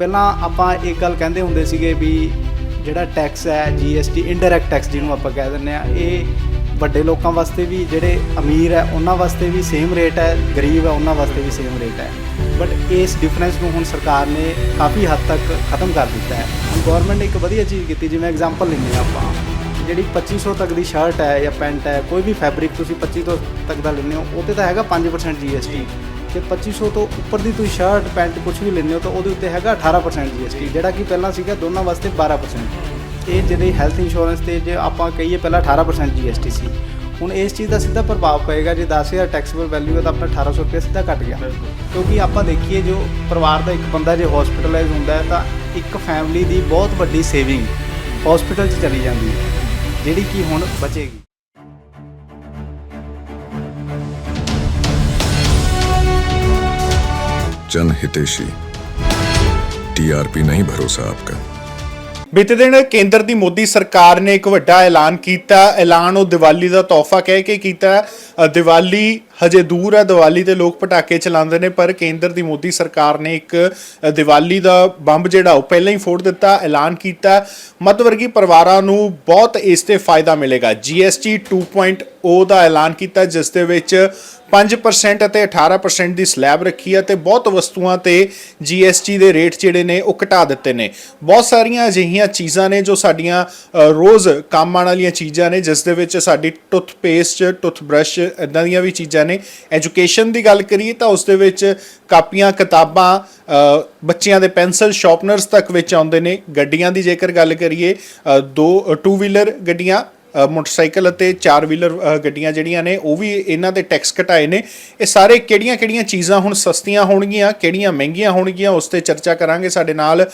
ਪਹਿਲਾਂ ਆਪਾਂ ਇੱਕ ਗੱਲ ਕਹਿੰਦੇ ਹੁੰਦੇ ਸੀਗੇ ਵੀ ਜਿਹੜਾ ਟੈਕਸ ਹੈ GST ਇਨਡਾਇਰੈਕਟ ਟੈਕਸ ਜਿਹਨੂੰ ਆਪਾਂ ਕਹਿ ਦਿੰਦੇ ਆ ਇਹ ਵੱਡੇ ਲੋਕਾਂ ਵਾਸਤੇ ਵੀ, ਜਿਹੜੇ ਅਮੀਰ ਹੈ, ਉਹਨਾਂ ਵਾਸਤੇ ਵੀ ਸੇਮ ਰੇਟ ਹੈ, ਗਰੀਬ ਹੈ, ਉਹਨਾਂ ਵਾਸਤੇ ਵੀ ਸੇਮ ਰੇਟ ਹੈ। ਬਟ ਇਸ ਡਿਫਰੈਂਸ ਨੂੰ ਹੁਣ ਸਰਕਾਰ ਨੇ ਕਾਫੀ ਹੱਦ ਤੱਕ ਖਤਮ ਕਰ ਦਿੱਤਾ ਹੈ। ਹੁਣ ਗਵਰਨਮੈਂਟ ਨੇ ਇੱਕ ਵਧੀਆ ਚੀਜ਼ ਕੀਤੀ, ਜਿਵੇਂ ਐਗਜ਼ਾਮਪਲ ਲੈਂਦੇ ਹਾਂ ਆਪਾਂ। ਜਿਹੜੀ 2500 ਤੱਕ ਦੀ ਸ਼ਰਟ ਹੈ ਜਾਂ ਪੈਂਟ ਹੈ, ਕੋਈ ਵੀ ਫੈਬਰਿਕ ਤੁਸੀਂ 2500 ਤੱਕ ਦਾ ਲੈਂਦੇ ਹੋ ਉਹਤੇ ਤਾਂ ਹੈਗਾ 5% GST ਤੇ 2500 ਤੋਂ ਉੱਪਰ ਦੀ ਤੁਸੀਂ ਸ਼ਰਟ ਪੈਂਟ ਕੁਝ ਵੀ ਲੈਂਦੇ ਹੋ ਤਾਂ ਉਹਦੇ ਉੱਤੇ ਹੈਗਾ 18% GST ਜਿਹੜਾ ਕਿ ਪਹਿਲਾਂ ਸੀਗਾ ਦੋਨਾਂ ਵਾਸਤੇ 12% ਇਹ ਜਿਹੜੀ ਹੈਲਥ ਇੰਸ਼ੋਰੈਂਸ ਤੇ ਜੇ ਆਪਾਂ ਕਹੀਏ ਪਹਿਲਾਂ 18% GST ਸੀ। ਹੁਣ ਇਸ ਚੀਜ਼ ਦਾ ਸਿੱਧਾ ਪ੍ਰਭਾਵ ਪਏਗਾ ਜੇ 10000 ਟੈਕਸੇਬਲ ਵੈਲਿਊ ਹੈ ਤਾਂ ਆਪਣਾ 1800 ਰੁਪਏ ਸਿੱਧਾ ਘਟ ਗਿਆ। ਕਿਉਂਕਿ ਆਪਾਂ ਦੇਖੀਏ ਜੋ ਪਰਿਵਾਰ ਦਾ ਇੱਕ ਬੰਦਾ ਜੇ ਹਸਪੀਟਲਾਈਜ਼ ਹੁੰਦਾ ਹੈ ਤਾਂ ਇੱਕ ਫੈਮਿਲੀ ਦੀ ਬਹੁਤ ਵੱਡੀ ਸੇਵਿੰਗ ਹਸਪੀਟਲ 'ਚ ਚਲੀ ਜਾਂਦੀ ਹੈ ਜਿਹੜੀ ਕਿ ਹੁਣ ਬਚੇਗੀ। जन हितेशी टीआरपी नहीं भरोसा आपका ਬੀਤੇ ਦਿਨ ਕੇਂਦਰ ਦੀ ਮੋਦੀ ਸਰਕਾਰ ਨੇ ਇੱਕ ਵੱਡਾ ਐਲਾਨ ਕੀਤਾ ਐਲਾਨ ਉਹ ਦੀਵਾਲੀ ਦਾ ਤੋਹਫਾ ਕਹਿ ਕੇ ਕੀਤਾ ਅ, ਦੀਵਾਲੀ ਹਜੇ ਦੂਰ ਹੈ ਦੀਵਾਲੀ ਤੇ ਲੋਕ ਪਟਾਕੇ ਚਲਾਉਂਦੇ ਨੇ ਪਰ ਕੇਂਦਰ ਦੀ ਮੋਦੀ ਸਰਕਾਰ ਨੇ ਇੱਕ ਅ, ਦੀਵਾਲੀ ਦਾ ਬੰਬ ਜਿਹੜਾ ਉਹ ਪਹਿਲਾਂ ਹੀ ਫੋੜ ਦਿੱਤਾ ਐਲਾਨ ਕੀਤਾ ਮੱਧ ਵਰਗੀ ਪਰਿਵਾਰਾਂ ਨੂੰ ਬਹੁਤ ਇਸ ਤੇ ਫਾਇਦਾ ਮਿਲੇਗਾ GST 2.0 ਦਾ ਐਲਾਨ ਕੀਤਾ ਜਿਸ ਦੇ ਵਿੱਚ 5% ਅਤੇ 18% ਦੀ ਸਲੈਬ ਰੱਖੀ ਹੈ ਤੇ ਬਹੁਤ ਵਸਤੂਆਂ ਤੇ GST ਦੇ ਰੇਟ ਜਿਹੜੇ ਨੇ ਉਹ ਘਟਾ ਦਿੱਤੇ ਨੇ। ਬਹੁਤ ਸਾਰੀਆਂ ਅਜਿਹੀਆਂ ਚੀਜ਼ਾਂ ਨੇ ਜੋ ਸਾਡੀਆਂ ਰੋਜ਼ ਕੰਮ ਆਉਣ ਵਾਲੀਆਂ ਚੀਜ਼ਾਂ ਨੇ, ਜਿਸ ਦੇ ਵਿੱਚ ਸਾਡੀ ਟੁੱਥ ਪੇਸਟ ਟੁੱਥ ਬ੍ਰਸ਼ ਇਦਾਂ ਦੀਆਂ ਵੀ ਚੀਜ਼ਾਂ ਨੇ। ਐਜੂਕੇਸ਼ਨ ਦੀ ਗੱਲ ਕਰੀਏ ਤਾਂ ਉਸ ਦੇ ਵਿੱਚ ਕਾਪੀਆਂ, ਕਿਤਾਬਾਂ ਬੱਚਿਆਂ ਦੇ ਪੈਨਸਲ ਸ਼ਾਰਪਨਰਸ ਤੱਕ ਵਿੱਚ ਆਉਂਦੇ ਨੇ। ਗੱਡੀਆਂ ਦੀ ਜੇਕਰ ਗੱਲ ਕਰੀਏ ਦੋ ਟੂ ਵੀਲਰ ਗੱਡੀਆਂ ਮੋਟਰਸਾਈਕਲ ਅਤੇ ਚਾਰ ਵੀਲਰ ਗੱਡੀਆਂ ਜਿਹੜੀਆਂ ਨੇ ਉਹ ਵੀ ਇਹਨਾਂ ਦੇ ਟੈਕਸ ਘਟਾਏ ਨੇ। ਇਹ ਸਾਰੇ ਕਿਹੜੀਆਂ-ਕਿਹੜੀਆਂ ਚੀਜ਼ਾਂ ਹੁਣ ਸਸਤੀਆਂ ਹੋਣਗੀਆਂ ਕਿਹੜੀਆਂ ਮਹਿੰਗੀਆਂ ਹੋਣਗੀਆਂ ਉਸ ਤੇ ਚਰਚਾ ਕਰਾਂਗੇ। ਸਾਡੇ ਨਾਲ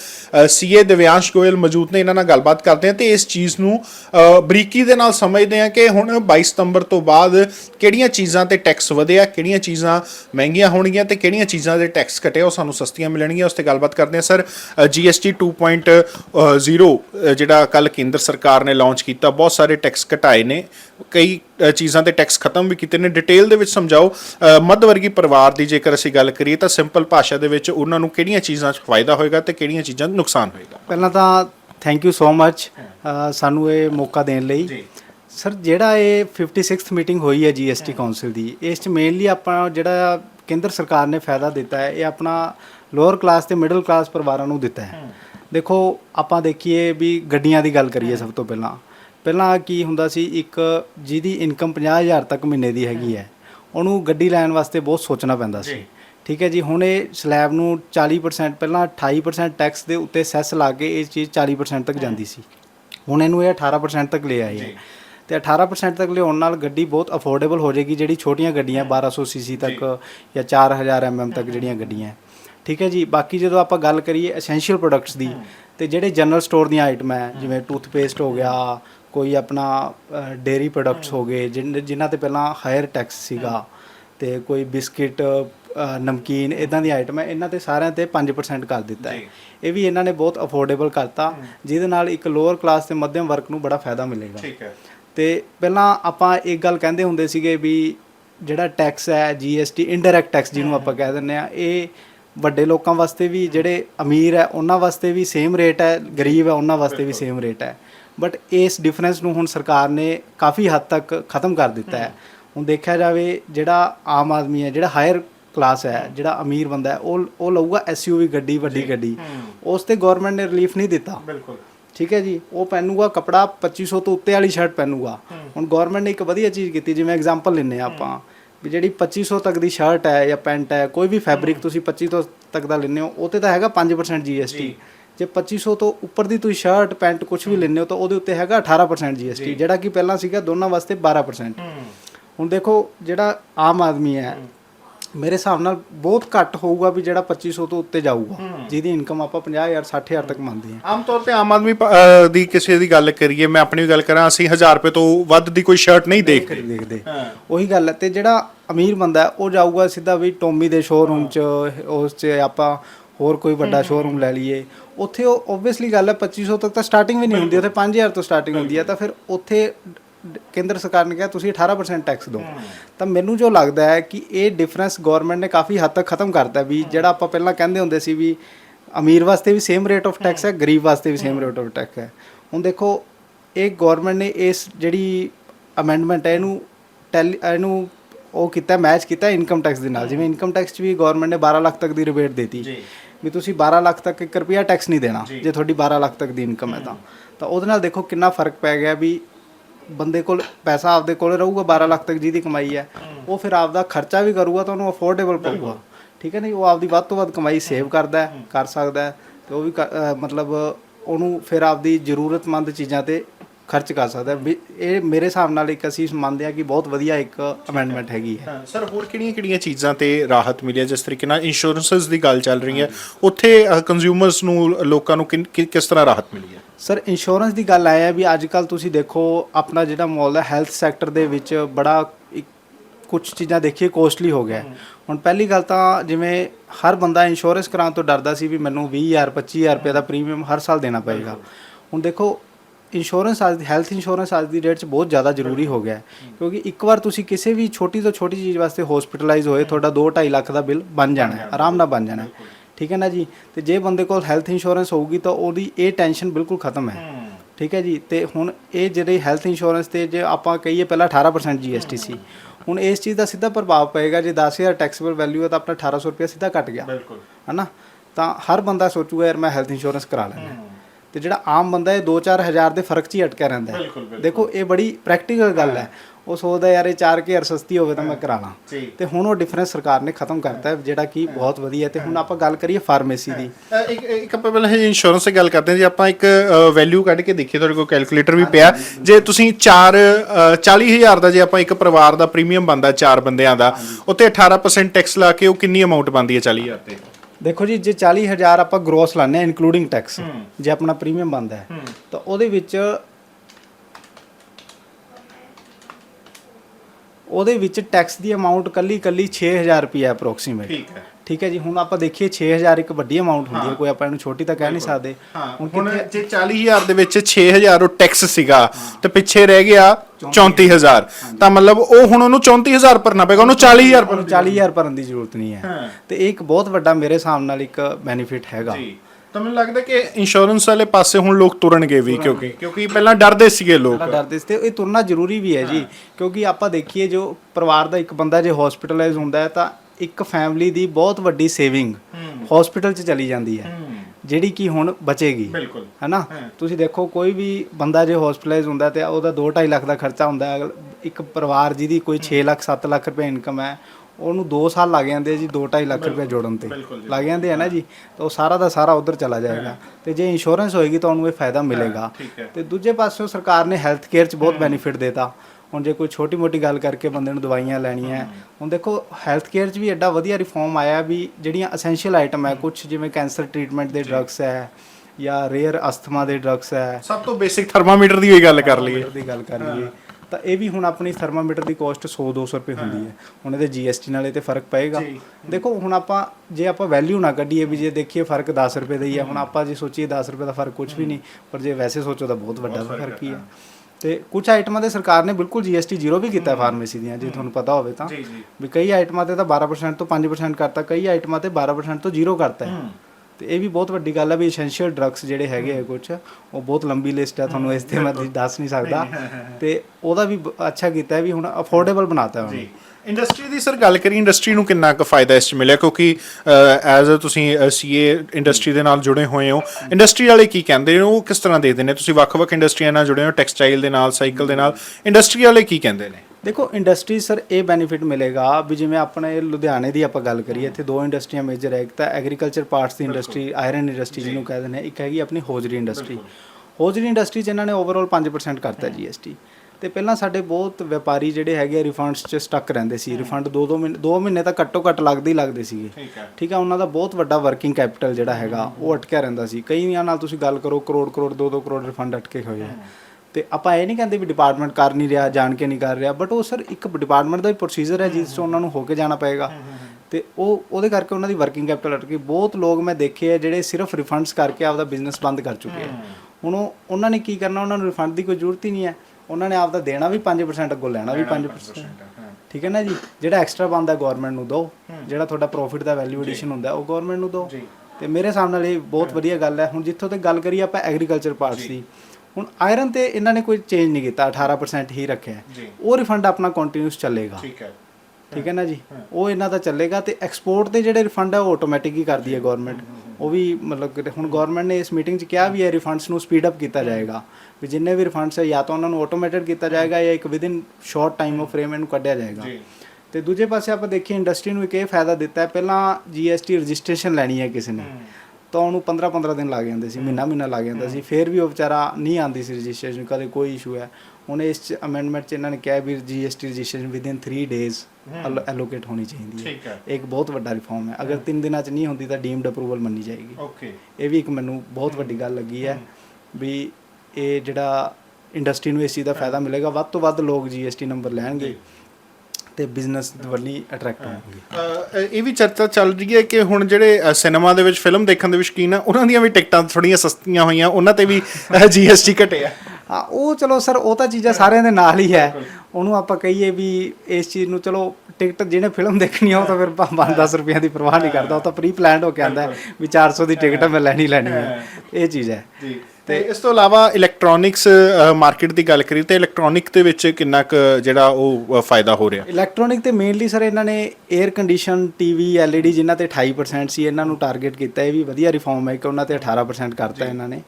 ਸੀਏ ਦਿਵਿਆਂਸ਼ ਗੋਇਲ ਮੌਜੂਦ ਨੇ ਇਹਨਾਂ ਨਾਲ ਗੱਲਬਾਤ ਕਰਦੇ ਹਾਂ ਤੇ ਇਸ ਚੀਜ਼ ਨੂੰ ਬਰੀਕੀ ਦੇ ਨਾਲ ਸਮਝਦੇ ਹਾਂ ਕਿ ਹੁਣ 22 ਸਤੰਬਰ ਤੋਂ ਬਾਅਦ ਕਿਹੜੀਆਂ ਚੀਜ਼ਾਂ ਤੇ ਟੈਕਸ ਵਧਿਆ ਕਿਹੜੀਆਂ ਚੀਜ਼ਾਂ ਮਹਿੰਗੀਆਂ ਹੋਣਗੀਆਂ ਤੇ ਕਿਹੜੀਆਂ ਚੀਜ਼ਾਂ ਦੇ ਟੈਕਸ ਘਟਿਆ ਉਹ ਸਾਨੂੰ ਸਸਤੀਆਂ ਮਿਲਣਗੀਆਂ। ਉਸ ਤੇ ਗੱਲਬਾਤ ਕਰਦੇ ਹਾਂ। ਸਰ GST 2.0 ਅ, ਜਿਹੜਾ ਕੱਲ ਕੇਂਦਰ ਸਰਕਾਰ ਨੇ ਲਾਂਚ ਕੀਤਾ ਬਹੁਤ ਸਾਰੇ ਟੈਕਸ ਘਟਾਏ ਨੇ ਕਈ ਚੀਜ਼ਾਂ ਤੇ ਟੈਕਸ ਖਤਮ ਵੀ ਕੀਤੇ ਨੇ। ਡਿਟੇਲ ਦੇ ਵਿੱਚ ਸਮਝਾਓ ਮੱਧ ਵਰਗੀ ਪਰਿਵਾਰ ਦੀ ਜੇਕਰ ਅਸੀਂ ਗੱਲ ਕਰੀਏ ਤਾਂ ਸਿੰਪਲ ਭਾਸ਼ਾ ਦੇ ਵਿੱਚ ਉਹਨਾਂ ਨੂੰ ਕਿਹੜੀਆਂ ਚੀਜ਼ਾਂ 'ਚ ਫਾਇਦਾ ਹੋਏਗਾ ਤੇ ਕਿਹੜੀਆਂ ਚੀਜ਼ਾਂ 'ਚ ਨੁਕਸਾਨ ਹੋਏਗਾ? ਪਹਿਲਾਂ ਤਾਂ ਥੈਂਕ ਯੂ ਸੋ ਮੱਚ ਸਾਨੂੰ ਇਹ ਮੌਕਾ ਦੇਣ ਲਈ। ਸਰ ਜਿਹੜਾ ਇਹ 56th ਮੀਟਿੰਗ ਹੋਈ ਹੈ GST ਕਾਉਂਸਲ ਦੀ ਇਸ ਚ ਮੇਨਲੀ ਆਪਾਂ ਜਿਹੜਾ ਕੇਂਦਰ ਸਰਕਾਰ ਨੇ ਫਾਇਦਾ ਦਿੱਤਾ ਹੈ ਇਹ ਆਪਣਾ ਲੋਅਰ ਕਲਾਸ ਤੇ ਮਿਡਲ ਕਲਾਸ ਪਰਿਵਾਰਾਂ ਨੂੰ ਦਿੱਤਾ ਹੈ। ਦੇਖੋ ਆਪਾਂ ਦੇਖੀਏ ਵੀ ਗੱਡੀਆਂ ਦੀ ਗੱਲ ਕਰੀਏ ਸਭ ਤੋਂ ਪਹਿਲਾਂ ਪਹਿਲਾਂ ਕੀ ਹੁੰਦਾ ਸੀ ਇੱਕ ਜਿਹਦੀ ਇਨਕਮ 50000 ਤੱਕ ਮਹੀਨੇ ਦੀ ਹੈਗੀ ਹੈ ਉਹਨੂੰ ਗੱਡੀ ਲੈਣ ਵਾਸਤੇ ਬਹੁਤ ਸੋਚਣਾ ਪੈਂਦਾ ਸੀ। ਠੀਕ ਹੈ ਜੀ ਹੁਣ ਇਹ ਸਲੈਬ ਨੂੰ 40% ਪਹਿਲਾਂ 28% ਟੈਕਸ ਦੇ ਉੱਤੇ ਸੈਸ ਲਾ ਕੇ ਇਹ ਚੀਜ਼ 40% ਤੱਕ ਜਾਂਦੀ ਸੀ। ਹੁਣ ਇਹਨੂੰ ਇਹ 18% ਤੱਕ ਲੈ ਆਏ ਹੈ ਤੇ 18% ਤੱਕ ਲਿਆਉਣ ਨਾਲ ਗੱਡੀ ਬਹੁਤ ਅਫੋਰਡੇਬਲ ਹੋ ਜਾਏਗੀ ਜਿਹੜੀ ਛੋਟੀਆਂ ਗੱਡੀਆਂ 1200 ਸੀਸੀ ਤੱਕ ਜਾਂ 4000 ਐਮਐਮ ਤੱਕ ਜਿਹੜੀਆਂ ਗੱਡੀਆਂ। ਠੀਕ ਹੈ ਜੀ ਬਾਕੀ ਜਦੋਂ ਆਪਾਂ ਗੱਲ ਕਰੀਏ ਐਸੈਂਸ਼ੀਅਲ ਪ੍ਰੋਡਕਟਸ ਦੀ ਤੇ ਜਿਹੜੇ ਜਨਰਲ ਸਟੋਰ ਦੀਆਂ ਆਈਟਮਾਂ ਜਿਵੇਂ ਟੂਥਪੇਸਟ ਹੋ ਗਿਆ ਕੋਈ ਆਪਣਾ ਡੇਰੀ ਪ੍ਰੋਡਕਟਸ ਹੋ। ਗਏ ਜਿਨ- ਜਿਨ੍ਹਾਂ ਤੇ ਪਹਿਲਾਂ ਹਾਇਰ ਟੈਕਸ ਸੀਗਾ ਤੇ ਕੋਈ ਬਿਸਕਿਟ ਨਮਕੀਨ ਇਦਾਂ ਦੀ ਆਈਟਮ ਹੈ ਇਹਨਾਂ ਤੇ ਸਾਰਿਆਂ ਤੇ 5% ਕਰ ਦਿੱਤਾ ਹੈ। ਇਹ ਵੀ ਇਹਨਾਂ ਨੇ ਬਹੁਤ ਅਫੋਰਡੇਬਲ ਕਰਤਾ ਜਿਹਦੇ ਨਾਲ ਇੱਕ ਲੋਅਰ ਕਲਾਸ ਤੇ ਮੱਧਮ ਵਰਗ ਨੂੰ ਬੜਾ ਫਾਇਦਾ ਮਿਲੇਗਾ। ਠੀਕ ਹੈ। ਤੇ ਪਹਿਲਾਂ ਆਪਾਂ ਇੱਕ ਗੱਲ ਕਹਿੰਦੇ ਹੁੰਦੇ ਸੀਗੇ ਵੀ ਜਿਹੜਾ ਟੈਕਸ ਹੈ GST ਇਨਡਾਇਰੈਕਟ ਟੈਕਸ ਜਿਹਨੂੰ ਆਪਾਂ ਕਹਿ ਦਿੰਦੇ ਆ ਇਹ ਵੱਡੇ ਲੋਕਾਂ ਵਾਸਤੇ ਵੀ ਜਿਹੜੇ ਅਮੀਰ ਹੈ ਉਹਨਾਂ ਵਾਸਤੇ ਵੀ ਸੇਮ ਰੇਟ ਹੈ ਗਰੀਬ ਹੈ ਉਹਨਾਂ ਵਾਸਤੇ ਵੀ ਸੇਮ ਰੇਟ ਹੈ। ਬਟ ਇਸ ਡਿਫਰੈਂਸ ਨੂੰ ਹੁਣ ਸਰਕਾਰ ਨੇ ਕਾਫੀ ਹੱਦ ਤੱਕ ਖਤਮ ਕਰ ਦਿੱਤਾ ਹੈ। ਹੁਣ ਦੇਖਿਆ ਜਾਵੇ ਜਿਹੜਾ ਆਮ ਆਦਮੀ ਹੈ ਜਿਹੜਾ ਹਾਇਰ ਕਲਾਸ ਹੈ ਜਿਹੜਾ ਅਮੀਰ ਬੰਦਾ ਹੈ ਉਹ ਉਹ ਲਊਗਾ ਐਸਯੂਵੀ ਗੱਡੀ ਵੱਡੀ ਗੱਡੀ। ਉਸ ਤੇ ਗਵਰਨਮੈਂਟ ਨੇ ਰਿਲੀਫ ਨਹੀਂ ਦਿੱਤਾ। ਬਿਲਕੁਲ। ਠੀਕ ਹੈ ਜੀ? ਉਹ ਪਹਿਨੂਗਾ ਕਪੜਾ 2500 ਤੋਂ ਉੱਤੇ ਵਾਲੀ ਸ਼ਰਟ ਪਹਿਨੂਗਾ। ਹੁਣ ਗਵਰਨਮੈਂਟ ਨੇ ਇੱਕ ਵਧੀਆ ਚੀਜ਼ ਕੀਤੀ ਜਿਵੇਂ ਐਗਜ਼ਾਮਪਲ ਲੈਨੇ ਆ ਆਪਾਂ। ਵੀ ਜਿਹੜੀ 2500 ਤੱਕ ਦੀ ਸ਼ਰਟ ਹੈ ਜਾਂ ਪੈਂਟ ਹੈ ਕੋਈ ਵੀ ਫੈਬਰਿਕ ਤੁਸੀਂ 25 ਤੋਂ ਤੱਕ ਦਾ ਲੈਂਦੇ ਹੋ ਉਹ ਤੇ ਤਾਂ ਹੈਗਾ 5% GST ਜੇ 2500 ਤੋਂ ਉੱਪਰ ਦੀ ਤੁਸੀਂ ਸ਼ਰਟ ਪੈਂਟ ਕੁਝ ਵੀ ਲੈਂਦੇ ਹੋ ਤਾਂ ਉਹਦੇ ਉੱਤੇ ਹੈਗਾ 18% GST ਜਿਹੜਾ ਕਿ ਪਹਿਲਾਂ ਸੀਗਾ ਦੋਨਾਂ ਵਾਸਤੇ 12% ਹੁਣ ਦੇਖੋ ਜਿਹੜਾ ਆਮ ਆਦਮੀ ਹੈ ਮੇਰੇ ਹਿਸਾਬ ਨਾਲ ਬਹੁਤ ਘੱਟ ਹੋਊਗਾ ਵੀ ਜਿਹੜਾ 2500 ਤੋਂ ਉੱਤੇ ਜਾਊਗਾ ਜਿਹਦੀ ਇਨਕਮ ਆਪਾਂ 50000 60000 ਤੱਕ ਮੰਨਦੇ ਹਾਂ। ਆਮ ਤੌਰ ਤੇ ਆਮ ਆਦਮੀ ਪ- ਅ, ਦੀ ਕਿਸੇ ਦੀ ਗੱਲ ਕਰੀਏ ਮੈਂ ਆਪਣੀ ਵੀ ਗੱਲ ਕਰਾਂ ਅਸੀਂ 1000 ਰੁਪਏ ਤੋਂ ਵੱਧ ਦੀ ਕੋਈ ਸ਼ਰਟ ਨਹੀਂ ਦੇਖਦੇ। ਦੇਖਦੇ। ਉਹੀ ਗੱਲ ਹੈ ਤੇ ਜਿਹੜਾ ਅਮੀਰ ਬੰਦਾ ਹੈ, ਉਹ ਜਾਊਗਾ ਸਿੱਧਾ ਵੀ ਟੋਮੀ ਦੇ ਸ਼ੋਰੂਮ 'ਚ ਉਸ 'ਚ ਆਪਾਂ ਹੋਰ ਕੋਈ ਵੱਡਾ ਸ਼ੋਰੂਮ ਲੈ ਲਈਏ। ਉੱਥੇ ਉਹ ਓਬਵੀਅਸਲੀ ਗੱਲ ਹੈ 2500 ਤੱਕ ਤਾਂ ਸਟਾਰਟਿੰਗ ਵੀ ਨਹੀਂ ਹੁੰਦੀ ਉੱਥੇ 5000 ਤੋਂ ਸਟਾਰਟਿੰਗ ਹੁੰਦੀ ਹੈ ਤਾਂ ਫਿਰ ਉੱਥੇ ਕੇਂਦਰ ਸਰਕਾਰ ਨੇ ਕਿਹਾ ਤੁਸੀਂ 18% ਟੈਕਸ ਦਿਓ। ਤਾਂ ਮੈਨੂੰ ਜੋ ਲੱਗਦਾ ਹੈ ਕਿ ਇਹ ਡਿਫਰੈਂਸ ਗਵਰਨਮੈਂਟ ਨੇ ਕਾਫੀ ਹੱਦ ਤੱਕ ਖਤਮ ਕਰਤਾ ਵੀ ਜਿਹੜਾ ਆਪਾਂ ਪਹਿਲਾਂ ਕਹਿੰਦੇ ਹੁੰਦੇ ਸੀ ਵੀ ਅਮੀਰ ਵਾਸਤੇ ਵੀ ਸੇਮ ਰੇਟ ਆਫ ਟੈਕਸ ਹੈ ਗਰੀਬ ਵਾਸਤੇ ਵੀ ਸੇਮ ਰੇਟ ਆਫ ਟੈਕਸ ਹੈ। ਹੁਣ ਦੇਖੋ ਇਹ ਗਵਰਨਮੈਂਟ ਨੇ ਇਸ ਜਿਹੜੀ ਅਮੈਂਡਮੈਂਟ ਹੈ ਇਹਨੂੰ ਟੈਲੀ ਇਹਨੂੰ ਉਹ ਕੀਤਾ ਮੈਚ ਕੀਤਾ ਇਨਕਮ ਟੈਕਸ ਦੇ ਨਾਲ। ਜਿਵੇਂ ਇਨਕਮ ਟੈਕਸ 'ਚ ਵੀ ਗਵਰਨਮੈਂਟ ਨੇ 12 ਲੱਖ ਤੱਕ ਦੀ ਰਿਬੇਟ ਦਿੱਤੀ। ਵੀ ਤੁਸੀਂ 12 ਲੱਖ ਤੱਕ 1 ਰੁਪਿਆ ਟੈਕਸ ਨਹੀਂ ਦੇਣਾ ਜੇ। ਤੁਹਾਡੀ 12 ਲੱਖ ਤੱਕ ਦੀ ਇਨਕਮ ਹੈ ਤਾਂ। ਤਾਂ ਉਹਦੇ ਨਾਲ ਦੇਖੋ ਕਿੰਨਾ ਫ਼ਰਕ ਪੈ ਗਿਆ ਵੀ ਬੰਦੇ ਕੋਲ ਪੈਸਾ ਆਪਦੇ ਕੋਲ ਰਹੂਗਾ 12 ਲੱਖ ਤੱਕ ਜਿਹਦੀ ਕਮਾਈ ਹੈ। ਉਹ ਫਿਰ ਆਪਦਾ ਖਰਚਾ ਵੀ ਕਰੂਗਾ ਤਾਂ ਉਹਨੂੰ ਅਫੋਰਡੇਬਲ ਪਊਗਾ। ਠੀਕ ਹੈ ਨਹੀਂ ਉਹ ਆਪਦੀ ਵੱਧ ਤੋਂ ਵੱਧ ਕਮਾਈ ਸੇਵ ਕਰਦਾ ਕਰ ਸਕਦਾ ਤੇ ਉਹ ਵੀ ਮਤਲਬ ਉਹਨੂੰ ਫਿਰ ਆਪਦੀ ਜ਼ਰੂਰਤਮੰਦ ਚੀਜ਼ਾਂ ਤੇ ਖਰਚ ਕਰ ਸਕਦਾ ਵੀ ਇਹ ਮੇਰੇ ਹਿਸਾਬ ਨਾਲ ਇੱਕ ਅਸੀਂ ਮੰਨਦੇ ਹਾਂ ਕਿ ਬਹੁਤ ਵਧੀਆ ਇੱਕ ਅਮੈਂਡਮੈਂਟ ਹੈਗੀ ਹੈ। ਸਰ ਹੋਰ ਕਿਹੜੀਆਂ ਕਿਹੜੀਆਂ ਚੀਜ਼ਾਂ ਤੇ ਰਾਹਤ ਮਿਲੀ ਹੈ? ਜਿਸ ਤਰੀਕੇ ਨਾਲ ਇੰਸ਼ੋਰੈਂਸਸ ਦੀ ਗੱਲ ਚੱਲ ਰਹੀ ਹੈ। ਉੱਥੇ ਕੰਜ਼ਿਊਮਰਸ ਨੂੰ ਲੋਕਾਂ ਨੂੰ ਕਿਸ ਤਰ੍ਹਾਂ ਰਾਹਤ ਮਿਲੀ ਹੈ? ਸਰ ਇੰਸ਼ੋਰੈਂਸ ਦੀ ਗੱਲ ਆਇਆ ਵੀ ਅੱਜ ਕੱਲ ਤੁਸੀਂ ਦੇਖੋ ਆਪਣਾ ਜਿਹੜਾ ਮਾਹੌਲ ਹੈ ਹੈਲਥ ਸੈਕਟਰ ਦੇ ਵਿੱਚ ਬੜਾ ਕੁਝ ਚੀਜ਼ਾਂ ਦੇਖੀਏ ਕੋਸਟਲੀ ਹੋ ਗਿਆ। ਹੁਣ ਪਹਿਲੀ ਗੱਲ ਤਾਂ ਜਿਵੇਂ ਹਰ ਬੰਦਾ ਇੰਸ਼ੋਰੈਂਸ ਕਰਾਉਣ ਤੋਂ ਡਰਦਾ ਸੀ ਵੀ ਮੈਨੂੰ 20000 25000 ਰੁਪਏ ਦਾ ਪ੍ਰੀਮੀਅਮ ਹਰ ਸਾਲ ਦੇਣਾ ਪਏਗਾ। ਹੁਣ ਦੇਖੋ ਇੰਸ਼ੋਰੈਂਸ ਅੱਜ ਹੈਲਥ ਇੰਸ਼ੋਰੈਂਸ ਅੱਜ ਦੀ ਡੇਟ 'ਚ ਬਹੁਤ ਜ਼ਿਆਦਾ ਜ਼ਰੂਰੀ ਹੋ ਗਿਆ ਹੈ। ਕਿਉਂਕਿ ਇੱਕ ਵਾਰ ਤੁਸੀਂ ਕਿਸੇ ਵੀ ਛੋਟੀ ਤੋਂ ਛੋਟੀ ਚੀਜ਼ ਵਾਸਤੇ ਹਸਪੀਟਲਾਈਜ਼ ਹੋਏ ਤੁਹਾਡਾ 2.5 ਲੱਖ ਦਾ ਬਿੱਲ ਬਣ ਜਾਣਾ ਹੈ ਆਰਾਮ ਨਾਲ ਬਣ ਜਾਣਾ ਹੈ। ਠੀਕ ਹੈ ਨਾ ਜੀ? ਤੇ ਜੇ ਬੰਦੇ ਕੋਲ ਹੈਲਥ ਇੰਸ਼ੋਰੈਂਸ ਹੋਊਗੀ ਤਾਂ ਉਹਦੀ ਇਹ ਟੈਨਸ਼ਨ ਬਿਲਕੁਲ ਖਤਮ ਹੈ। ਠੀਕ ਹੈ ਜੀ? ਤੇ ਹੁਣ ਇਹ ਜਿਹੜੇ ਹੈਲਥ ਇੰਸ਼ੋਰੈਂਸ ਤੇ ਜੇ ਆਪਾਂ ਕਹੀਏ ਪਹਿਲਾਂ 18% GST ਸੀ। ਹੁਣ ਇਸ ਚੀਜ਼ ਦਾ ਸਿੱਧਾ ਪ੍ਰਭਾਵ ਪਏਗਾ ਜੇ 10000 ਟੈਕਸੇਬਲ ਵੈਲਿਊ ਹੈ ਤਾਂ ਆਪਣਾ 1800 ਰੁਪਏ ਸਿੱਧਾ ਕੱਟ ਗਿਆ। ਬਿਲਕੁਲ। ਹਨਾ? ਤਾਂ ਹਰ ਬੰਦਾ ਸੋਚੂਗਾ ਯਾਰ ਮੈਂ ਹੈਲਥ ਇੰਸ਼ੋਰੈਂਸ ਕਰਾ ਲੈਣਾ ਤੇ ਜਿਹੜਾ ਆਮ ਬੰਦਾ ਇਹ 2-4 ਹਜ਼ਾਰ ਦੇ ਫ਼ਰਕ 'ਚ ਹੀ ਅਟਕਿਆ ਰਹਿੰਦਾ ਹੈ। ਦੇਖੋ ਇਹ ਬੜੀ ਪ੍ਰੈਕਟੀਕਲ ਗੱਲ ਹੈ। ਉਹ ਸੋਚਦਾ ਯਾਰ ਇਹ 4000 ਸਸਤੀ ਹੋਵੇ ਤਾਂ ਮੈਂ ਕਰਾ ਲਾਂ। ਤੇ ਹੁਣ ਉਹ ਡਿਫਰੈਂਸ ਸਰਕਾਰ ਨੇ ਖਤਮ ਕਰਤਾ ਜਿਹੜਾ ਕਿ ਬਹੁਤ ਵਧੀਆ ਤੇ ਹੁਣ ਆਪਾਂ ਗੱਲ ਕਰੀਏ ਫਾਰਮੇਸੀ ਦੀ। ਇੱਕ ਇੱਕ ਆਪਾਂ ਪਹਿਲਾਂ ਇਹ ਇੰਸ਼ੋਰੈਂਸ ਦੀ ਗੱਲ ਕਰਦੇ ਹਾਂ ਜੀ। ਆਪਾਂ ਇੱਕ ਵੈਲਿਊ ਕੱਢ ਕੇ ਦੇਖੀਏ। ਤੁਹਾਡੇ ਕੋਲ ਕੈਲਕੂਲੇਟਰ ਵੀ ਪਿਆ। ਜੇ ਤੁਸੀਂ 4 40000 ਦਾ ਜੇ ਆਪਾਂ ਇੱਕ ਪਰਿਵਾਰ ਦਾ ਪ੍ਰੀਮੀਅਮ ਬੰਦਾ ਚਾਰ ਬੰਦਿਆਂ ਦਾ ਉੱਤੇ 18% ਟੈਕਸ ਲਾ ਕੇ ਉਹ ਕਿੰਨੀ ਅਮਾਉਂਟ ਬਣਦੀ ਹੈ 40000 ਤੇ? ਦੇਖੋ ਜੀ ਜੇ 40000 ਆਪਾਂ ਗ੍ਰੋਸ ਲਾਣੇ ਆ ਇਨਕਲੂਡਿੰਗ ਟੈਕਸ ਜੇ ਆਪਣਾ ਪ੍ਰੀਮੀਅਮ ਬੰਦਾ ਹੈ ਤਾਂ ਉਹਦੇ ਵਿੱਚ ਉਹਦੇ ਵਿੱਚ ਟੈਕਸ ਦੀ ਅਮਾਉਂਟ ਕੱਲੀ ਕੱਲੀ 6000 ਰੁਪਏ ਅਪਰੋਕਸੀਮੇਟ ਠੀਕ ਹੈ। ਠੀਕ ਹੈ ਜੀ ਹੁਣ ਆਪਾਂ ਦੇਖੀਏ 6000 ਇੱਕ ਵੱਡੀ ਅਮਾਉਂਟ ਹੁੰਦੀ ਹੈ ਕੋਈ ਆਪਾਂ ਇਹਨੂੰ ਛੋਟੀ ਤਾਂ ਕਹਿ ਨਹੀਂ ਸਕਦੇ। ਹੁਣ ਜੇ 40000 ਦੇ ਵਿੱਚ 6000 ਉਹ ਟੈਕਸ ਸੀਗਾ ਤੇ ਪਿੱਛੇ ਰਹਿ ਗਿਆ 34000 ਤਾਂ ਮਤਲਬ ਉਹ ਹੁਣ ਉਹਨੂੰ 34000 ਭਰਨਾ ਪਏਗਾ ਉਹਨੂੰ 40000 ਉਹਨੂੰ 40000 ਭਰਨ ਦੀ ਜ਼ਰੂਰਤ ਨਹੀਂ ਹੈ। ਤੇ ਇਹ ਇੱਕ ਬਹੁਤ ਵੱਡਾ ਮੇਰੇ ਹਿਸਾਬ ਨਾਲ ਇੱਕ ਬੈਨੀਫਿਟ ਹੈਗਾ। ਜੀ। ਤਾਂ ਮੈਨੂੰ ਲੱਗਦਾ ਕਿ ਇੰਸ਼ੋਰੈਂਸ ਵਾਲੇ ਪਾਸੇ ਹੁਣ ਲੋਕ ਤੁਰਨਗੇ ਵੀ ਕਿਉਂਕਿ ਕਿਉਂਕਿ ਪਹਿਲਾਂ ਡਰਦੇ ਸੀਗੇ ਲੋਕ। ਪਹਿਲਾਂ ਡਰਦੇ ਸੀ ਤੇ ਇਹ ਤੁਰਨਾ ਜ਼ਰੂਰੀ ਵੀ ਹੈ ਜੀ ਕਿਉਂਕਿ ਆਪਾਂ ਦੇਖੀਏ ਜੋ ਪਰਿਵਾਰ ਦਾ ਇੱਕ ਬੰਦਾ ਜੇ ਹਸਪੀਟਲਾਈਜ਼ ਹੁੰਦਾ ਹੈ ਤਾਂ ਇੱਕ ਫੈਮਿਲੀ ਦੀ ਬਹੁਤ ਵੱਡੀ ਸੇਵਿੰਗ ਹਸਪੀਟਲ 'ਚ ਚਲੀ ਜਾਂਦੀ ਹੈ। ਜਿਹੜੀ ਕਿ ਹੁਣ ਬਚੇਗੀ। ਬਿਲਕੁਲ। ਹੈਨਾ? ਤੁਸੀਂ ਦੇਖੋ ਕੋਈ ਵੀ ਬੰਦਾ ਜੇ ਹਸਪੀਟਲਾਈਜ਼ ਹੁੰਦਾ ਤੇ ਉਹਦਾ 2.5 ਲੱਖ ਦਾ ਖਰਚਾ ਹੁੰਦਾ ਹੈ। ਇੱਕ ਪਰਿਵਾਰ ਜਿਹਦੀ ਕੋਈ 6 ਲੱਖ 7 ਲੱਖ ਰੁਪਏ ਇਨਕਮ ਹੈ ਉਹਨੂੰ 2 ਸਾਲ ਲੱਗ ਜਾਂਦੇ ਜੀ 2.5 ਲੱਖ ਰੁਪਏ ਜੋੜਨ ਤੇ। ਲੱਗ ਜਾਂਦੇ ਆ ਨਾ ਜੀ। ਤਾਂ ਉਹ ਸਾਰਾ ਦਾ ਸਾਰਾ ਉਧਰ ਚਲਾ ਜਾਏਗਾ। ਤੇ ਜੇ ਇੰਸ਼ੋਰੈਂਸ ਹੋਏਗੀ ਤਾਂ ਉਹਨੂੰ ਇਹ ਫਾਇਦਾ ਮਿਲੇਗਾ। ਤੇ ਦੂਜੇ ਪਾਸੇ ਸਰਕਾਰ ਨੇ ਹੈਲਥ ਕੇਅਰ 'ਚ ਬਹੁਤ ਬੈਨੀਫਿਟ ਦੇਤਾ। ਹੁਣ ਜੇ ਕੋਈ ਛੋਟੀ ਮੋਟੀ ਗੱਲ ਕਰਕੇ ਬੰਦੇ ਨੂੰ ਦਵਾਈਆਂ ਲੈਣੀਆਂ ਹੁਣ ਦੇਖੋ ਹੈਲਥ ਕੇਅਰ 'ਚ ਵੀ ਐਡਾ ਵਧੀਆ ਰਿਫਾਰਮ ਆਇਆ ਵੀ ਜਿਹੜੀਆਂ ਅਸੈਂਸ਼ੀਅਲ ਆਈਟਮ ਹੈ ਕੁਝ ਜਿਵੇਂ ਕੈਂਸਰ ਟ੍ਰੀਟਮੈਂਟ ਦੇ ਡਰੱਗਸ ਹੈ ਜਾਂ ਰੇਅਰ ਅਸਥਮਾ ਦੇ ਡਰੱਗਸ ਹੈ। ਸਭ ਤੋਂ ਬੇਸਿਕ ਥਰਮਾਮੀਟਰ ਦੀ ਹੋਈ ਗੱਲ ਕਰ ਲਈਏ। ਦੀ ਗੱਲ ਕਰ ਲਈਏ ਤਾਂ ਇਹ ਵੀ ਹੁਣ ਆਪਣੀ ਥਰਮਾਮੀਟਰ ਦੀ ਕਾਸਟ 100 200 ਰੁਪਏ ਹੁੰਦੀ ਹੈ। ਹੁਣ ਇਹਦੇ GST ਨਾਲ ਇਹ ਤੇ ਫ਼ਰਕ ਪਏਗਾ। ਦੇਖੋ ਹੁਣ ਆਪਾਂ ਜੇ ਆਪਾਂ ਵੈਲਿਊ ਨਾ ਕੱਢੀਏ ਵੀ ਜੇ ਦੇਖੀਏ ਫ਼ਰਕ 10 ਰੁਪਏ ਦਾ ਹੀ ਹੈ। ਹੁਣ ਆਪਾਂ ਜੇ ਸੋਚੀਏ 10 ਰੁਪਏ ਦਾ ਫ਼ਰਕ ਕੁਝ ਵੀ ਨਹੀਂ ਪਰ ਜੇ ਵੈਸੇ ਸੋਚੋ ਤਾਂ ਬਹੁਤ ਵੱਡਾ ਫ਼ਰਕ ਹੀ। ਹੈ। ਤੇ ਕੁਝ ਆਈਟਮਾਂ ਦੇ ਸਰਕਾਰ ਨੇ ਬਿਲਕੁਲ GST ਜ਼ੀਰੋ ਵੀ ਕੀਤਾ ਫਾਰਮੇਸੀ ਦੀਆਂ ਜੇ ਤੁਹਾਨੂੰ ਪਤਾ ਹੋਵੇ ਤਾਂ। ਵੀ ਕਈ ਆਈਟਮਾਂ ਤੇ ਤਾਂ 12% ਤੋਂ 5% ਕਰਤਾ ਕਈ ਆਈਟਮਾਂ ਤੇ 12% ਤੋਂ ਜ਼ੀਰੋ ਕਰਤਾ ਹੈ। ਤੇ ਇਹ ਵੀ ਬਹੁਤ ਵੱਡੀ ਗੱਲ ਹੈ ਵੀ ਐਸੈਂਸ਼ੀਅਲ ਡਰੱਗਸ ਜਿਹੜੇ ਹੈਗੇ ਆ ਕੁਝ ਉਹ ਬਹੁਤ ਲੰਬੀ ਲਿਸਟ ਹੈ ਤੁਹਾਨੂੰ ਇਸ ਤੇ ਮੈਂ ਦੱਸ ਨਹੀਂ ਸਕਦਾ। ਤੇ ਉਹਦਾ ਵੀ ਅੱਛਾ ਕੀਤਾ ਹੈ ਵੀ ਹੁਣ ਅਫੋਰਡੇਬਲ ਬਣਾਤਾ ਉਹਨੇ। ਇੰਡਸਟਰੀ ਦੀ ਸਰ ਗੱਲ ਕਰੀ ਇੰਡਸਟਰੀ ਨੂੰ ਕਿੰਨਾ ਕੁ ਫਾਇਦਾ ਇਸ ਚ ਮਿਲਿਆ? ਕਿਉਂਕਿ ਐਜ਼ ਅ ਤੁਸੀਂ ਸੀਏ ਇੰਡਸਟਰੀ ਦੇ ਨਾਲ ਜੁੜੇ ਹੋਏ ਹੋ ਇੰਡਸਟਰੀ ਵਾਲੇ ਕੀ ਕਹਿੰਦੇ ਨੇ? ਉਹ ਕਿਸ ਤਰ੍ਹਾਂ ਦੇਖਦੇ ਨੇ? ਤੁਸੀਂ ਵੱਖ-ਵੱਖ ਇੰਡਸਟਰੀਆਂ ਨਾਲ ਜੁੜੇ ਹੋ ਟੈਕਸਟਾਈਲ ਦੇ ਨਾਲ ਸਾਈਕਲ ਦੇ ਨਾਲ ਇੰਡਸਟਰੀ ਵਾਲੇ ਕੀ ਕਹਿੰਦੇ ਨੇ? ਦੇਖੋ ਇੰਡਸਟਰੀ ਸਰ ਇਹ ਬੈਨੀਫਿਟ ਮਿਲੇਗਾ ਵੀ ਜਿਵੇਂ ਆਪਣੇ ਲੁਧਿਆਣੇ ਦੀ ਆਪਾਂ ਗੱਲ ਕਰੀਏ ਇੱਥੇ ਦੋ ਇੰਡਸਟਰੀਆਂ ਮੇਜਰ ਹੈ ਇੱਕ ਤਾਂ ਐਗਰੀਕਲਚਰ ਪਾਰਟਸ ਦੀ ਇੰਡਸਟਰੀ ਆਇਰਨ ਇੰਡਸਟਰੀ ਜਿਹਨੂੰ ਕਹਿੰਦੇ ਨੇ ਇੱਕ ਹੈਗੀ ਆਪਣੀ ਹੋਜਰੀ ਇੰਡਸਟਰੀ ਹੋਜਰੀ ਇੰਡਸਟਰੀ 'ਚ ਇਹਨਾਂ ਨੇ ਓਵਰਆਲ 5% ਕਰਤਾ GST ਤੇ ਪਹਿਲਾਂ ਸਾਡੇ ਬਹੁਤ ਵਪਾਰੀ ਜਿਹੜੇ ਹੈਗੇ ਆ ਰਿਫੰਡਸ 'ਚ ਸਟਕ ਰਹਿੰਦੇ ਸੀ। ਰਿਫੰਡ 2-2 ਮਹੀਨੇ 2 ਮਹੀਨੇ ਤਾਂ ਘੱਟੋ ਘੱਟ ਲੱਗਦੇ ਹੀ ਲੱਗਦੇ ਸੀਗੇ। ਠੀਕ ਹੈ। ਠੀਕ ਹੈ ਉਹਨਾਂ ਦਾ ਬਹੁਤ ਵੱਡਾ ਵਰਕਿੰਗ ਕੈਪੀਟਲ ਜਿਹੜਾ ਹੈਗਾ ਉਹ ਅਟਕਿਆ ਰਹਿੰਦਾ ਸੀ। ਕਈਆਂ ਨਾਲ ਤੁਸੀਂ ਗੱਲ ਕਰੋ ਕਰੋੜ ਕਰੋੜ 2-2 ਕਰੋੜ ਰਿਫੰਡ ਅਟਕੇ ਹੋਏ ਆ। ਤੇ ਆਪਾਂ ਇਹ ਨਹੀਂ ਕਹਿੰਦੇ ਵੀ ਡਿਪਾਰਟਮੈਂਟ ਕਰ ਨਹੀਂ ਰਿਹਾ ਜਾਣ ਕੇ ਨਹੀਂ ਕਰ ਰਿਹਾ ਬਟ ਉਹ ਸਰ ਇੱਕ ਡਿਪਾਰਟਮੈਂਟ ਦਾ ਹੀ ਪ੍ਰੋਸੀਜਰ ਹੈ ਜਿਸ 'ਚ ਉਹਨਾਂ ਨੂੰ ਹੋ ਕੇ ਜਾਣਾ ਪਏਗਾ। ਤੇ ਉਹ ਉਹਦੇ ਕਰਕੇ ਉਹਨਾਂ ਦੀ ਵਰਕਿੰਗ ਕੈਪੀਟਲ ਅਟਕੀ। ਬਹੁਤ ਲੋਕ ਮੈਂ ਦੇਖੇ ਆ ਜਿਹੜੇ ਸਿਰਫ ਰਿਫੰਡਸ ਕਰਕੇ ਆਪਦਾ ਬਿਜ਼ਨਸ ਬੰਦ ਕਰ ਚੁੱਕੇ ਆ। ਹੁਣ ਉਹ ਉਹਨਾਂ ਨੇ ਕੀ ਕਰਨਾ ਉਹਨਾਂ ਨੂੰ ਰਿਫੰਡ ਦੀ ਕੋਈ ਜ਼ਰੂਰਤ ਹੀ ਨਹੀਂ ਹੈ। ਉਹਨਾਂ ਨੇ ਆਪਦਾ ਦੇਣਾ ਵੀ 5% ਅੱਗੋਂ ਲੈਣਾ ਵੀ 5% ਠੀਕ ਹੈ ਨਾ ਜੀ? ਜਿਹੜਾ ਐਕਸਟਰਾ ਬੰਦਾ ਗਵਰਨਮੈਂਟ ਨੂੰ ਦਿਓ ਜਿਹੜਾ ਤੁਹਾਡਾ ਪ੍ਰੋਫਿਟ ਦਾ ਵੈਲਿਊ ਐਡੀਸ਼ਨ ਹੁੰਦਾ ਉਹ ਗਵਰਨਮੈਂਟ ਨੂੰ ਦਿਓ ਤੇ ਮੇਰੇ ਹਿਸਾਬ ਨਾਲ ਇਹ ਬਹੁਤ ਵਧੀਆ ਗੱਲ ਹੈ। ਹੁਣ ਜਿੱਥੋਂ ਤੱਕ ਗੱਲ ਕਰੀਏ ਆਪਾਂ ਐਗਰੀਕਲਚਰ ਪਾਰਟਸ ਦੀ ਹੁਣ ਆਇਰਨ ਤੇ ਇਹਨਾਂ ਨੇ ਕੋਈ ਚੇਂਜ ਨਹੀਂ ਕੀਤਾ 18% ਹੀ ਰੱਖਿਆ। ਉਹ ਰਿਫੰਡ ਆਪਣਾ ਕੰਟੀਨਿਊਸ ਚੱਲੇਗਾ। ਠੀਕ ਹੈ। ਠੀਕ ਹੈ ਨਾ ਜੀ? ਉਹ ਇਹਨਾਂ ਦਾ ਚੱਲੇਗਾ ਤੇ ਐਕਸਪੋਰਟ ਦੇ ਜਿਹੜੇ ਰਿਫੰਡ ਹੈ ਉਹ ਆਟੋਮੈਟਿਕ ਹੀ ਕਰਦੀ ਹੈ ਗਵਰਨਮੈਂਟ ਉਹ ਵੀ ਮਤਲਬ ਕਿ ਹੁਣ ਗਵਰਨਮੈਂਟ ਨੇ ਇਸ ਮੀਟਿੰਗ 'ਚ ਕਿਹਾ ਵੀ ਇਹ ਰਿਫੰਡਸ ਨੂੰ ਸਪੀਡ ਅਪ ਕੀਤਾ ਜਾਏਗਾ। ਵੀ ਜਿੰਨੇ ਵੀ ਰਿਫੰਡਸ ਹੈ ਜਾਂ ਤਾਂ ਉਹਨਾਂ ਨੂੰ ਆਟੋਮੇਟਡ ਕੀਤਾ ਜਾਏਗਾ ਜਾਂ ਇੱਕ within short time of frame ਇਹਨੂੰ ਕੱਢਿਆ ਜਾਏਗਾ। ਤੇ ਦੂਜੇ ਪਾਸੇ ਆਪਾਂ ਦੇਖੀਏ ਇੰਡਸਟਰੀ ਨੂੰ ਇੱਕ ਇਹ ਫਾਇਦਾ ਦਿੱਤਾ ਹੈ ਪਹਿਲਾਂ ਜੀਐਸਟੀ ਰਜਿਸਟ੍ਰੇਸ਼ਨ ਲੈਣੀ ਹੈ ਕਿਸੇ ਨੇ। ਤਾਂ ਉਹਨੂੰ 15 15 ਦਿਨ ਲੱਗ ਜਾਂਦੇ ਸੀ ਮਹੀਨਾ ਮਹੀਨਾ ਲੱਗ ਜਾਂਦਾ ਸੀ। ਫਿਰ ਵੀ ਉਹ ਵਿਚਾਰਾ ਨਹੀਂ ਆਂਦੀ ਸੀ ਰਜਿਸਟ੍ਰੇਸ਼ਨ ਕਦੇ ਕੋਈ ਇਸ਼ੂ ਹੈ। ਹੁਣ ਇਸ ਅਮੈਂਡਮੈਂਟ ਚ ਇਹਨਾਂ ਨੇ ਕਿਹਾ ਵੀ GST registration within 3 days allocate ਹੋਣੀ ਚਾਹੀਦੀ ਠੀਕ ਹੈ। ਇੱਕ ਬਹੁਤ ਵੱਡਾ ਰਿਫਾਰਮ ਹੈ। ਅਗਰ 3 ਦਿਨਾਂ ਚ ਨਹੀਂ ਹੁੰਦੀ ਤਾਂ ਡੀਮਡ ਅਪਰੂਵਲ ਮੰਨੀ ਜਾਏਗੀ। ਓਕੇ। ਇਹ ਵੀ ਇੱਕ ਮੈਨੂੰ ਬਹੁਤ ਵੱਡੀ ਗੱਲ ਲੱਗੀ ਹੈ ਵੀ ਇਹ ਜਿਹੜਾ ਇੰਡਸਟਰੀ ਨੂੰ ਇਸ ਚੀਜ਼ ਦਾ ਫਾਇਦਾ ਮਿਲੇਗਾ। ਵੱਧ ਤੋਂ ਵੱਧ ਲੋਕ ਜੀਐਸਟੀ ਨੰਬਰ ਲੈਣਗੇ ਤੇ ਬਿਜ਼ਨਸ ਵੱਲੀ ਅਟਰੈਕਟ ਹੋਣਗੇ। ਇਹ ਵੀ ਚਰਚਾ ਚੱਲ ਰਹੀ ਹੈ ਕਿ ਹੁਣ ਜਿਹੜੇ ਸਿਨੇਮਾ ਦੇ ਵਿੱਚ ਫਿਲਮ ਦੇਖਣ ਦੇ ਸ਼ੌਕੀਨ ਆ ਉਹਨਾਂ ਦੀਆਂ ਵੀ ਟਿਕਟਾਂ ਥੋੜੀਆਂ ਸਸਤੀਆਂ ਹੋਈਆਂ ਉਹਨਾਂ ਤੇ ਵੀ ਜੀਐਸਟੀ ਘਟਿਆ ਹਾਂ ਉਹ ਚਲੋ ਸਰ ਉਹ ਤਾਂ ਚੀਜ਼ਾਂ ਸਾਰਿਆਂ ਦੇ ਨਾਲ ਹੀ ਹੈ। ਉਹਨੂੰ ਆਪਾਂ ਕਹੀਏ ਵੀ ਇਸ ਚੀਜ਼ ਨੂੰ ਚਲੋ ਟਿਕਟ ਜਿਹਨੇ ਫਿਲਮ ਦੇਖਣੀ ਆ ਉਹ ਤਾਂ ਫਿਰ 5-10 ਰੁਪਈਆਂ ਦੀ ਪਰਵਾਹ ਨਹੀਂ ਕਰਦਾ ਉਹ ਤਾਂ ਪ੍ਰੀ ਪਲਾਨਡ ਹੋ ਕੇ ਆਂਦਾ ਵੀ 400 ਦੀ ਟਿਕਟ ਮੈਂ ਲੈਣੀ ਲੈਣੀ ਹੈ। ਇਹ ਚੀਜ਼ ਹੈ। ਜੀ। ਤੇ ਇਸ ਤੋਂ ਇਲਾਵਾ ਇਲੈਕਟ੍ਰੋਨਿਕਸ ਮਾਰਕੀਟ ਦੀ ਗੱਲ ਕਰੀ ਤੇ ਇਲੈਕਟ੍ਰੋਨਿਕ ਦੇ ਵਿੱਚ ਕਿੰਨਾ ਕੁ ਜਿਹੜਾ ਉਹ ਫਾਇਦਾ ਹੋ ਰਿਹਾ? ਇਲੈਕਟ੍ਰੋਨਿਕ ਤੇ ਮੇਨਲੀ ਸਰ ਇਹਨਾਂ ਨੇ 에ਅਰ ਕੰਡੀਸ਼ਨ ਟੀਵੀ ਐਲਈਡੀ ਜਿਨ੍ਹਾਂ ਤੇ 28% ਸੀ ਇਹਨਾਂ ਨੂੰ ਟਾਰਗੇਟ ਕੀਤਾ ਇਹ ਵੀ ਵਧੀਆ ਰਿਫਾਰਮ ਹੈ ਕਿ ਉਹਨਾਂ ਤੇ 18% ਕਰਤਾ ਇਹਨਾਂ ਨੇ।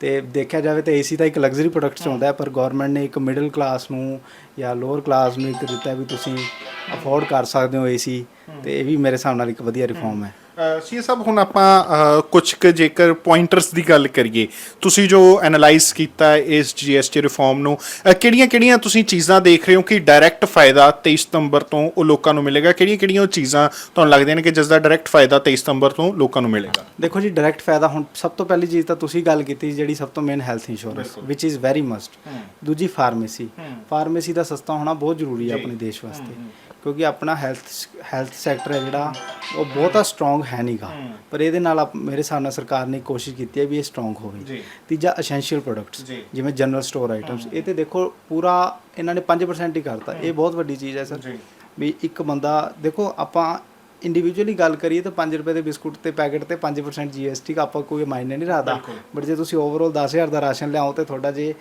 ਤੇ ਦੇਖਿਆ ਜਾਵੇ ਤਾਂ ਏਸੀ ਤਾਂ ਇੱਕ ਲਗਜ਼ਰੀ ਪ੍ਰੋਡਕਟ ਚ ਆਉਂਦਾ ਹੈ ਪਰ ਗਵਰਨਮੈਂਟ ਨੇ ਇੱਕ ਮਿਡਲ ਕਲਾਸ ਨੂੰ ਜਾਂ ਲੋਅਰ ਕਲਾਸ ਨੂੰ ਇੱਕ ਦਿੱਤਾ ਵੀ ਤੁਸੀਂ ਅਫੋਰਡ ਕਰ ਸਕਦੇ ਹੋ ਏਸੀ ਤੇ ਇਹ ਵੀ ਮੇਰੇ ਹਿਸਾਬ ਨਾਲ ਇੱਕ ਵਧੀਆ ਰਿਫਾਰਮ ਹੈ। ਸੀ ਸਾਹਿਬ ਹੁਣ ਆਪਾਂ ਕੁਝ ਕੁ ਜੇਕਰ ਪੁਆਇੰਟਰਸ ਦੀ ਗੱਲ ਕਰੀਏ ਤੁਸੀਂ ਜੋ ਐਨਾਲਾਈਜ਼ ਕੀਤਾ ਇਸ ਜੀਐਸਟੀ ਰਿਫਾਰਮ ਨੂੰ ਕਿਹੜੀਆਂ-ਕਿਹੜੀਆਂ ਤੁਸੀਂ ਚੀਜ਼ਾਂ ਦੇਖ ਰਹੇ ਹੋ ਕਿ ਡਾਇਰੈਕਟ ਫਾਇਦਾ 23 ਸਤੰਬਰ ਤੋਂ ਉਹ ਲੋਕਾਂ ਨੂੰ ਮਿਲੇਗਾ? ਕਿਹੜੀਆਂ-ਕਿਹੜੀਆਂ ਉਹ ਚੀਜ਼ਾਂ ਤੁਹਾਨੂੰ ਲੱਗਦੀਆਂ ਨੇ ਕਿ ਜਿਸ ਦਾ ਡਾਇਰੈਕਟ ਫਾਇਦਾ 23 ਸਤੰਬਰ ਤੋਂ ਲੋਕਾਂ ਨੂੰ ਮਿਲੇਗਾ? ਦੇਖੋ ਜੀ ਡਾਇਰੈਕਟ ਫਾਇਦਾ ਹੁਣ ਸਭ ਤੋਂ ਪਹਿਲੀ ਚੀਜ਼ ਤਾਂ ਤੁਸੀਂ ਗੱਲ ਕੀਤੀ ਜਿਹੜੀ ਸਭ ਤੋਂ ਮੇਨ ਹੈਲਥ ਇੰਸ਼ੋਰੈਂਸ ਵਿਚ ਇਜ਼ ਵੈਰੀ ਮਸਟ ਦੂਜੀ ਫਾਰਮੇਸੀ ਫਾਰਮੇਸੀ ਦਾ ਸਸਤਾ ਹੋਣਾ ਬਹੁਤ ਜ਼ਰੂਰੀ ਹੈ ਆਪਣੇ ਦੇਸ਼ ਵਾਸਤੇ। ਕਿਉਂਕਿ ਆਪਣਾ ਹੈਲਥ ਹੈਲਥ ਸੈਕਟਰ ਹੈ ਜਿਹੜਾ ਉਹ ਬਹੁਤਾ ਸਟਰੋਂਗ ਹੈ ਨਹੀਂਗਾ ਪਰ ਇਹਦੇ ਨਾਲ ਮੇਰੇ ਹਿਸਾਬ ਨਾਲ ਸਰਕਾਰ ਨੇ ਕੋਸ਼ਿਸ਼ ਕੀਤੀ ਹੈ ਵੀ ਇਹ ਸਟਰੋਂਗ ਹੋਵੇ। ਤੀਜਾ ਐਸੈਂਸ਼ੀਅਲ ਪ੍ਰੋਡਕਟਸ। ਜਿਵੇਂ ਜਨਰਲ ਸਟੋਰ ਆਈਟਮਸ ਇਹ ਤੇ ਦੇਖੋ ਪੂਰਾ ਇਹਨਾਂ ਨੇ 5% ਹੀ ਕਰਤਾ। ਇਹ ਬਹੁਤ ਵੱਡੀ ਚੀਜ਼ ਹੈ ਸਰ। ਵੀ ਇੱਕ ਬੰਦਾ ਦੇਖੋ ਆਪਾਂ ਇੰਡੀਵਿਜੂਅਲੀ ਗੱਲ ਕਰੀਏ ਤਾਂ 5 ਰੁਪਏ ਦੇ ਬਿਸਕੁਟ ਤੇ ਪੈਕੇਟ ਤੇ 5% GST ਦਾ ਆਪਾਂ ਕੋਈ ਮਾਇਨੇ ਨਹੀਂ ਰੱਖਦਾ। ਬਟ ਜੇ ਤੁਸੀਂ ਓਵਰਆਲ 10000 ਦਾ ਰਾਸ਼ਨ ਲਿਆਓ ਤੇ ਤੁਹਾਡਾ ਜੇ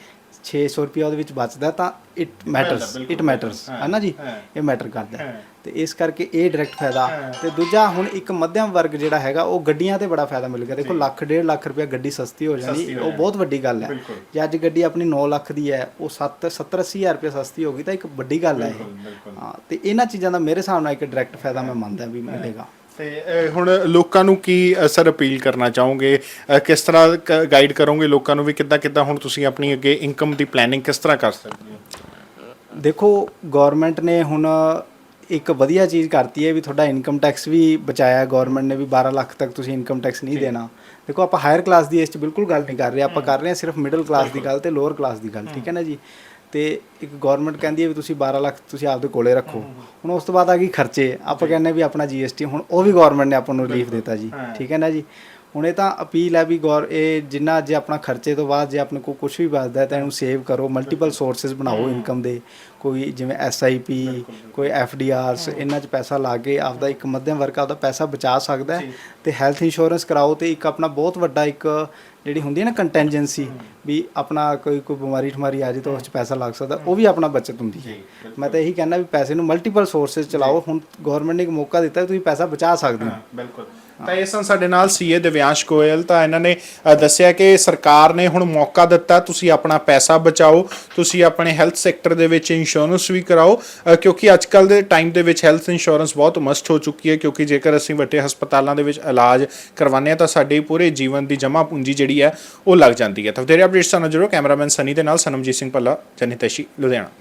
600 ਰੁਪਏ ਉਹਦੇ ਵਿੱਚ ਬਚਦਾ ਤਾਂ ਇਟ ਮੈਟਰਸ ਇਟ ਮੈਟਰਸ ਹੈ ਨਾ ਜੀ? ਇਹ ਮੈਟਰ ਕਰਦਾ। ਤੇ ਇਸ ਕਰਕੇ ਇਹ ਡਾਇਰੈਕਟ ਫਾਇਦਾ। ਤੇ ਦੂਜਾ ਹੁਣ ਇੱਕ ਮੱਧਮ ਵਰਗ ਜਿਹੜਾ ਹੈਗਾ ਉਹ ਗੱਡੀਆਂ ਤੇ ਬੜਾ ਫਾਇਦਾ ਮਿਲ ਗਿਆ। ਦੇਖੋ ਲੱਖ ਡੇਢ ਲੱਖ ਰੁਪਏ ਗੱਡੀ ਸਸਤੀ ਹੋ ਜਾਂਦੀ। ਉਹ ਬਹੁਤ ਵੱਡੀ ਗੱਲ ਹੈ। ਜੇ ਅੱਜ ਗੱਡੀ ਆਪਣੀ 9 ਲੱਖ ਦੀ ਹੈ ਉਹ 7 70 80 ਹਜ਼ਾਰ ਰੁਪਏ ਸਸਤੀ ਹੋ ਗਈ ਤਾਂ ਇੱਕ ਵੱਡੀ ਗੱਲ ਹੈ ਇਹ। ਹਾਂ ਤੇ ਇਹਨਾਂ ਚੀਜ਼ਾਂ ਦਾ ਮੇਰੇ ਹਿਸਾਬ ਨਾਲ ਇੱਕ ਡਾਇਰੈਕਟ ਫਾਇਦਾ ਮੈਂ ਮੰਨਦਾ ਵੀ ਮਿਲੇਗਾ। ਤੇ ਹੁਣ ਲੋਕਾਂ ਨੂੰ ਕੀ ਅਸਰ ਅਪੀਲ ਕਰਨਾ ਚਾਹੋਗੇ? ਕਿਸ ਤਰ੍ਹਾਂ ਗਾਈਡ ਕਰੋਗੇ ਲੋਕਾਂ ਨੂੰ ਵੀ ਕਿੱਦਾਂ ਕਿੱਦਾਂ ਹੁਣ ਤੁਸੀਂ ਆਪਣੀ ਅੱਗੇ ਇਨਕਮ ਦੀ ਪਲੈਨਿੰਗ ਕਿਸ ਤਰ੍ਹਾਂ ਕਰ ਸਕਦੇ ਹੋ? ਦੇਖੋ ਗਵਰਨਮੈਂਟ ਨੇ ਹੁਣ ਇੱਕ ਵਧੀਆ ਚੀਜ਼ ਕਰਤੀ ਹੈ ਵੀ ਤੁਹਾਡਾ ਇਨਕਮ ਟੈਕਸ ਵੀ ਬਚਾਇਆ। ਗਵਰਨਮੈਂਟ ਨੇ ਵੀ 12 ਲੱਖ ਤੱਕ ਤੁਸੀਂ ਇਨਕਮ ਟੈਕਸ ਨਹੀਂ ਦੇਣਾ। ਦੇਖੋ ਆਪਾਂ ਹਾਇਰ ਕਲਾਸ ਦੀ ਇਸ 'ਚ ਬਿਲਕੁਲ ਗੱਲ ਨਹੀਂ ਕਰ ਰਹੇ। ਆਪਾਂ ਕਰ ਰਹੇ ਹਾਂ ਸਿਰਫ ਮਿਡਲ ਕਲਾਸ ਦੀ ਗੱਲ ਤੇ ਲੋਅਰ ਕਲਾਸ ਦੀ ਗੱਲ ਠੀਕ ਹੈ ਨਾ ਜੀ? ਤੇ ਇੱਕ ਗਵਰਨਮੈਂਟ ਕਹਿੰਦੀ ਹੈ ਵੀ ਤੁਸੀਂ 12 ਲੱਖ ਤੁਸੀਂ ਆਪਦੇ ਕੋਲੇ ਰੱਖੋ। ਹੁਣ ਉਸ ਤੋਂ ਬਾਅਦ ਆ ਗਈ ਖਰਚੇ। ਆਪਾਂ ਕਹਿੰਦੇ ਵੀ ਆਪਣਾ ਜੀਐਸਟੀ ਹੁਣ ਉਹ ਵੀ ਗਵਰਨਮੈਂਟ ਨੇ ਆਪਾਂ ਨੂੰ ਰਿਲੀਫ ਦਿੱਤਾ ਜੀ। ਠੀਕ ਹੈ ਨਾ ਜੀ? ਹੁਣ ਇਹ ਤਾਂ ਅਪੀਲ ਹੈ ਵੀ ਗੌਰ ਇਹ ਜਿੰਨਾ ਜੇ ਆਪਣਾ ਖਰਚੇ ਤੋਂ ਬਾਅਦ ਜੇ ਆਪਣੇ ਕੋਲ ਕੁਝ ਵੀ ਬਚਦਾ ਤਾਂ ਇਹਨੂੰ ਸੇਵ ਕਰੋ ਮਲਟੀਪਲ ਸੋਰਸਸ ਬਣਾਓ ਇਨਕਮ ਦੇ ਕੋਈ ਜਿਵੇਂ ਐਸਆਈਪੀ ਕੋਈ ਐਫਡੀਆਰਸ ਇਹਨਾਂ 'ਚ ਪੈਸਾ ਲਾ ਕੇ ਆਪਦਾ ਇੱਕ ਮੱਧਮ ਵਰਗ ਆਪਦਾ ਪੈਸਾ ਬਚਾ ਸਕਦਾ ਤੇ ਹੈਲਥ ਇੰਸ਼ੋਰੈਂਸ ਕਰਾਓ ਤੇ ਇੱਕ ਆਪਣਾ ਬਹੁਤ ਵੱਡਾ ਇੱਕ ਜਿਹੜੀ ਹੁੰਦੀ ਹੈ ਨਾ ਕੰਟੈਂਜੈਂਸੀ ਵੀ ਆਪਣਾ ਕੋਈ ਕੋਈ ਬਿਮਾਰੀ ਠਮਾਰੀ ਆ ਜੇ ਤਾਂ ਉਸ 'ਚ ਪੈਸਾ ਲੱਗ ਸਕਦਾ ਉਹ ਵੀ ਆਪਣਾ ਬਚਤ ਹੁੰਦੀ ਹੈ। ਮੈਂ ਤਾਂ ਇਹੀ ਕਹਿੰਦਾ ਵੀ ਪੈਸੇ ਨੂੰ ਮਲਟੀਪਲ ਸੋਰਸਸ ਚਲਾਓ ਹੁਣ ਗਵਰਨਮੈਂਟ ਨੇ ਇੱਕ ਮੌਕਾ ਦਿੱਤਾ ਤੁਸੀਂ ਪੈਸਾ ਬਚਾ ਸਕਦੇ ਹੋ ਬਿਲਕੁਲ। ਤਾਂ ਇਹ ਸਨ ਸਾਡੇ ਨਾਲ ਸੀਏ ਦਿਵਿਆਂਸ਼ ਗੋਇਲ। ਤਾਂ ਇਹਨਾਂ ਨੇ ਅ, ਦੱਸਿਆ ਕਿ ਸਰਕਾਰ ਨੇ ਹੁਣ ਮੌਕਾ ਦਿੱਤਾ ਤੁਸੀਂ ਆਪਣਾ ਪੈਸਾ ਬਚਾਓ ਤੁਸੀਂ ਆਪਣੇ ਹੈਲਥ ਸੈਕਟਰ ਦੇ ਵਿੱਚ ਇੰਸ਼ੋਰੈਂਸ ਵੀ ਕਰਾਓ। ਅ, ਕਿਉਂਕਿ ਅੱਜ ਕੱਲ ਦੇ ਟਾਈਮ ਦੇ ਵਿੱਚ ਹੈਲਥ ਇੰਸ਼ੋਰੈਂਸ ਬਹੁਤ ਮਸਟ ਹੋ ਚੁੱਕੀ ਹੈ ਕਿਉਂਕਿ ਜੇਕਰ ਅਸੀਂ ਵੱਡੇ ਹਸਪਤਾਲਾਂ ਦੇ ਵਿੱਚ ਇਲਾਜ ਕਰਵਾਉਂਦੇ ਹਾਂ ਤਾਂ ਸਾਡੇ ਪੂਰੇ ਜੀਵਨ ਦੀ ਜਮ੍ਹਾਂ ਪੂੰਜੀ ਜਿਹੜੀ ਹੈ ਉਹ ਲੱਗ ਜਾਂਦੀ ਹੈ। ਤਾਂ ਵਧੇਰੇ ਅਪਡੇਟਸ ਸਾਨੂੰ ਜਰੂਰ ਕੈਮਰਾਮੈਨ ਸਨੀ ਦੇ ਨਾਲ ਸਨਮਜੀਤ ਸਿੰਘ ਭੱਲਾ ਜਨਿਤੈਸ਼ੀ ਲੁਧਿਆਣਾ।